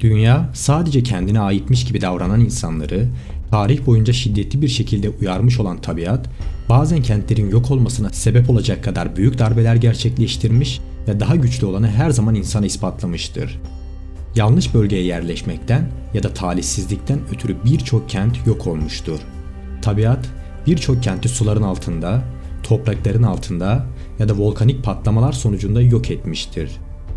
Dünya sadece kendine aitmiş gibi davranan insanları tarih boyunca şiddetli bir şekilde uyarmış olan tabiat, bazen kentlerin yok olmasına sebep olacak kadar büyük darbeler gerçekleştirmiş ve daha güçlü olanı her zaman insana ispatlamıştır. Yanlış bölgeye yerleşmekten ya da talihsizlikten ötürü birçok kent yok olmuştur. Tabiat birçok kenti suların altında, toprakların altında ya da volkanik patlamalar sonucunda yok etmiştir.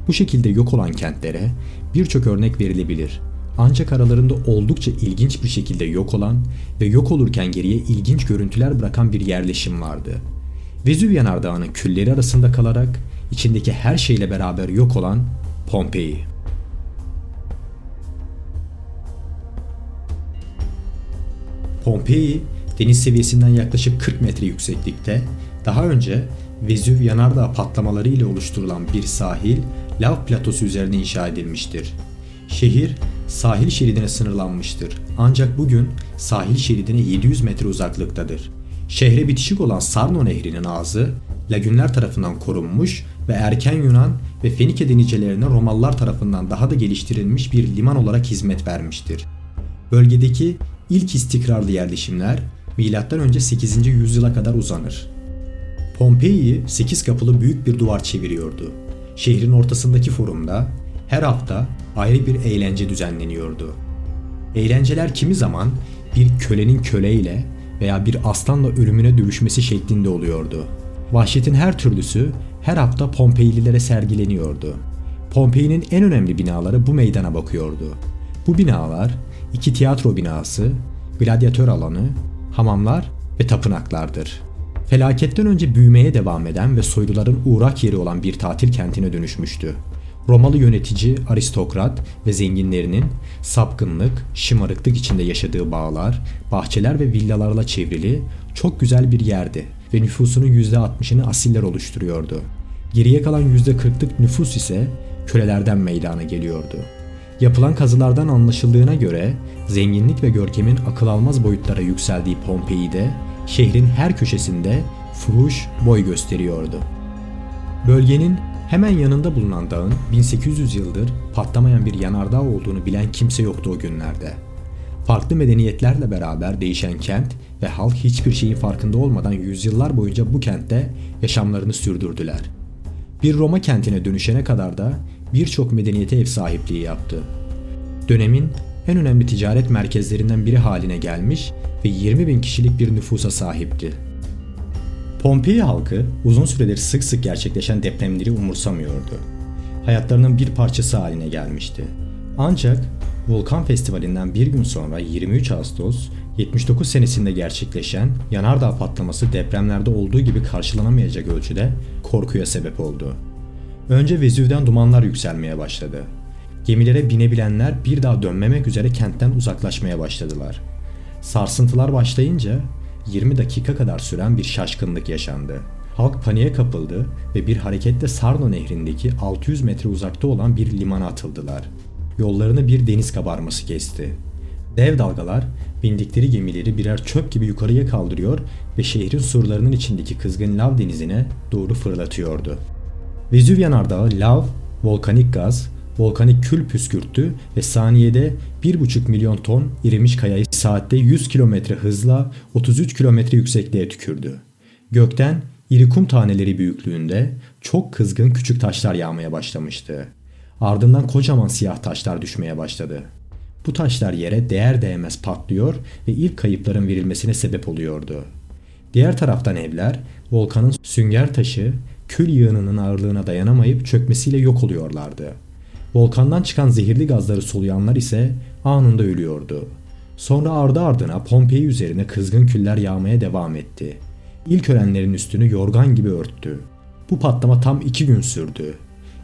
Bu şekilde yok olan kentlere birçok örnek verilebilir. Ancak aralarında oldukça ilginç bir şekilde yok olan ve yok olurken geriye ilginç görüntüler bırakan bir yerleşim vardı. Vezüv yanardağının külleri arasında kalarak içindeki her şeyle beraber yok olan Pompei. Pompei deniz seviyesinden yaklaşık 40 metre yükseklikte, daha önce Vezüv yanardağ patlamaları ile oluşturulan bir sahil, lav platosu üzerine inşa edilmiştir. Şehir sahil şeridine sınırlanmıştır. Ancak bugün sahil şeridine 700 metre uzaklıktadır. Şehre bitişik olan Sarno Nehri'nin ağzı lagünler tarafından korunmuş ve erken Yunan ve Fenike denizcilerine Romalılar tarafından daha da geliştirilmiş bir liman olarak hizmet vermiştir. Bölgedeki ilk istikrarlı yerleşimler M.Ö. 8. yüzyıla kadar uzanır. Pompei'yi 8 kapılı büyük bir duvar çeviriyordu. Şehrin ortasındaki forumda her hafta ayrı bir eğlence düzenleniyordu. Eğlenceler kimi zaman bir kölenin köleyle veya bir aslanla ölümüne dövüşmesi şeklinde oluyordu. Vahşetin her türlüsü her hafta Pompeylilere sergileniyordu. Pompei'nin en önemli binaları bu meydana bakıyordu. Bu binalar iki tiyatro binası, gladyatör alanı, hamamlar ve tapınaklardır. Felaketten önce büyümeye devam eden ve soyluların uğrak yeri olan bir tatil kentine dönüşmüştü. Romalı yönetici, aristokrat ve zenginlerinin sapkınlık, şımarıklık içinde yaşadığı bağlar, bahçeler ve villalarla çevrili çok güzel bir yerdi ve nüfusunun %60'ını asiller oluşturuyordu. Geriye kalan %40'lık nüfus ise kölelerden meydana geliyordu. Yapılan kazılardan anlaşıldığına göre zenginlik ve görkemin akıl almaz boyutlara yükseldiği Pompei'de şehrin her köşesinde fuhuş boy gösteriyordu. Bölgenin hemen yanında bulunan dağın 1800 yıldır patlamayan bir yanardağ olduğunu bilen kimse yoktu o günlerde. Farklı medeniyetlerle beraber değişen kent ve halk hiçbir şeyin farkında olmadan yüzyıllar boyunca bu kentte yaşamlarını sürdürdüler. Bir Roma kentine dönüşene kadar da birçok medeniyete ev sahipliği yaptı. Dönemin en önemli ticaret merkezlerinden biri haline gelmiş ve 20 bin kişilik bir nüfusa sahipti. Pompei halkı uzun süredir sık sık gerçekleşen depremleri umursamıyordu. Hayatlarının bir parçası haline gelmişti. Ancak Volkan Festivali'nden bir gün sonra 23 Ağustos 79 senesinde gerçekleşen yanardağ patlaması depremlerde olduğu gibi karşılanamayacak ölçüde korkuya sebep oldu. Önce Vezüv'den dumanlar yükselmeye başladı. Gemilere binebilenler bir daha dönmemek üzere kentten uzaklaşmaya başladılar. Sarsıntılar başlayınca 20 dakika kadar süren bir şaşkınlık yaşandı. Halk paniğe kapıldı ve bir hareketle Sarno nehrindeki 600 metre uzakta olan bir limana atıldılar. Yollarını bir deniz kabarması kesti. Dev dalgalar bindikleri gemileri birer çöp gibi yukarıya kaldırıyor ve şehrin surlarının içindeki kızgın lav denizine doğru fırlatıyordu. Vezüv yanardağı lav, volkanik gaz, volkanik kül püskürttü ve saniyede 1,5 milyon ton erimiş kayayı saatte 100 kilometre hızla 33 kilometre yüksekliğe tükürdü. Gökten iri kum taneleri büyüklüğünde çok kızgın küçük taşlar yağmaya başlamıştı. Ardından kocaman siyah taşlar düşmeye başladı. Bu taşlar yere değer değmez patlıyor ve ilk kayıpların verilmesine sebep oluyordu. Diğer taraftan evler volkanın sünger taşı kül yığınının ağırlığına dayanamayıp çökmesiyle yok oluyorlardı. Volkandan çıkan zehirli gazları soluyanlar ise anında ölüyordu. Sonra ardı ardına Pompei üzerine kızgın küller yağmaya devam etti. İlk ölenlerin üstünü yorgan gibi örttü. Bu patlama tam iki gün sürdü.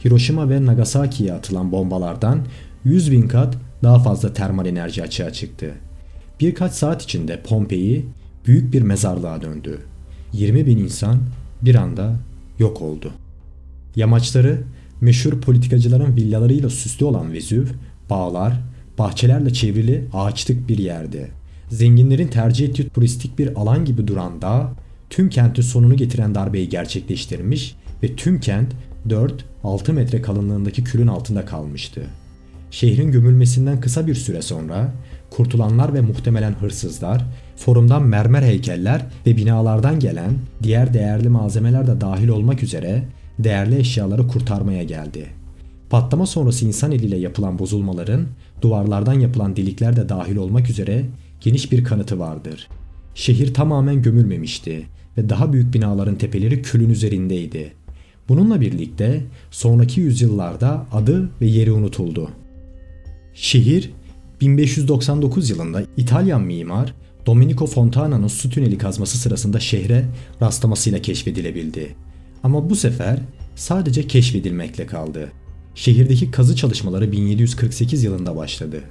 Hiroşima ve Nagasaki'ye atılan bombalardan 100 bin kat daha fazla termal enerji açığa çıktı. Birkaç saat içinde Pompei büyük bir mezarlığa döndü. 20 bin insan bir anda yok oldu. Yamaçları meşhur politikacıların villalarıyla süslü olan Vezüv, bağlar, bahçelerle çevrili ağaçlık bir yerdi. Zenginlerin tercih ettiği turistik bir alan gibi duran dağ, tüm kentin sonunu getiren darbeyi gerçekleştirmiş ve tüm kent 4-6 metre kalınlığındaki külün altında kalmıştı. şehrin gömülmesinden kısa bir süre sonra kurtulanlar ve muhtemelen hırsızlar forumdan mermer heykeller ve binalardan gelen diğer değerli malzemeler de dahil olmak üzere değerli eşyaları kurtarmaya geldi. Patlama sonrası insan eliyle yapılan bozulmaların duvarlardan yapılan delikler de dahil olmak üzere geniş bir kanıtı vardır. Şehir tamamen gömülmemişti ve daha büyük binaların tepeleri külün üzerindeydi. Bununla birlikte sonraki yüzyıllarda adı ve yeri unutuldu. Şehir 1599 yılında İtalyan mimar Domenico Fontana'nın su tüneli kazması sırasında şehre rastlamasıyla keşfedilebildi. Ama bu sefer sadece keşfedilmekle kaldı. Şehirdeki kazı çalışmaları 1748 yılında başladı.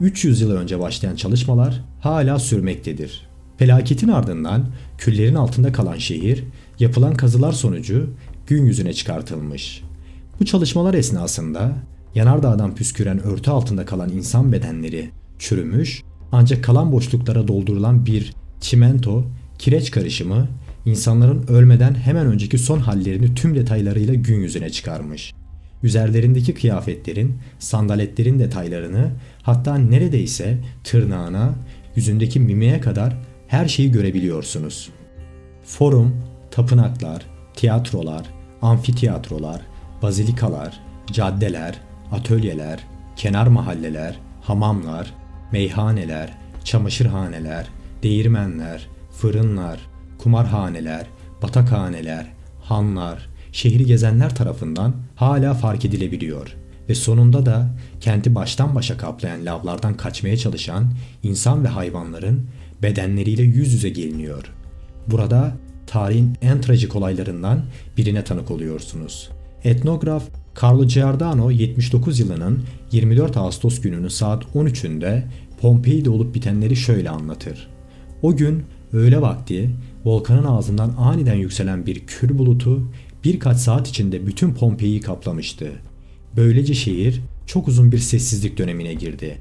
300 yıl önce başlayan çalışmalar hala sürmektedir. Felaketin ardından küllerin altında kalan şehir yapılan kazılar sonucu gün yüzüne çıkartılmış. Bu çalışmalar esnasında yanardağdan püsküren örtü altında kalan insan bedenleri çürümüş ancak kalan boşluklara doldurulan bir çimento, kireç karışımı insanların ölmeden hemen önceki son hallerini tüm detaylarıyla gün yüzüne çıkarmış. Üzerlerindeki kıyafetlerin, sandaletlerin detaylarını hatta neredeyse tırnağına, yüzündeki mimiğe kadar her şeyi görebiliyorsunuz. Forum, tapınaklar, tiyatrolar, amfitiyatrolar, bazilikalar, caddeler, atölyeler, kenar mahalleler, hamamlar, meyhaneler, çamaşırhaneler, değirmenler, fırınlar, kumarhaneler, batakhaneler, hanlar, şehri gezenler tarafından hala fark edilebiliyor ve sonunda da kenti baştan başa kaplayan lavlardan kaçmaya çalışan insan ve hayvanların bedenleriyle yüz yüze geliniyor. Burada tarihin en trajik olaylarından birine tanık oluyorsunuz. Etnograf Carlo Giordano 79 yılının 24 Ağustos gününün saat 13'ünde Pompei'de olup bitenleri şöyle anlatır. O gün öğle vakti volkanın ağzından aniden yükselen bir kür bulutu birkaç saat içinde bütün Pompei'yi kaplamıştı. Böylece şehir çok uzun bir sessizlik dönemine girdi.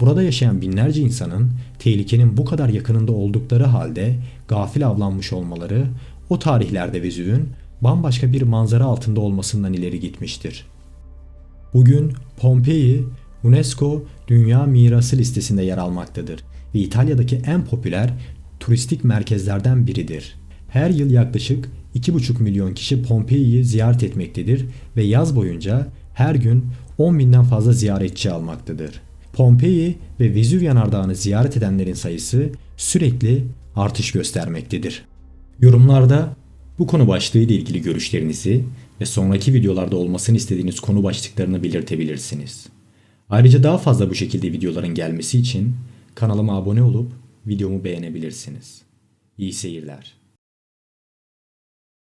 Burada yaşayan binlerce insanın tehlikenin bu kadar yakınında oldukları halde gafil avlanmış olmaları o tarihlerde Vezüv'ün bambaşka bir manzara altında olmasından ileri gitmiştir. Bugün Pompei UNESCO Dünya Mirası listesinde yer almaktadır ve İtalya'daki en popüler turistik merkezlerden biridir. Her yıl yaklaşık 2,5 milyon kişi Pompei'yi ziyaret etmektedir ve yaz boyunca her gün 10 binden fazla ziyaretçi almaktadır. Pompei ve Vezüv yanardağını ziyaret edenlerin sayısı sürekli artış göstermektedir. Yorumlarda bu konu başlığı ile ilgili görüşlerinizi ve sonraki videolarda olmasını istediğiniz konu başlıklarını belirtebilirsiniz. Ayrıca daha fazla bu şekilde videoların gelmesi için kanalıma abone olup videomu beğenebilirsiniz. İyi seyirler.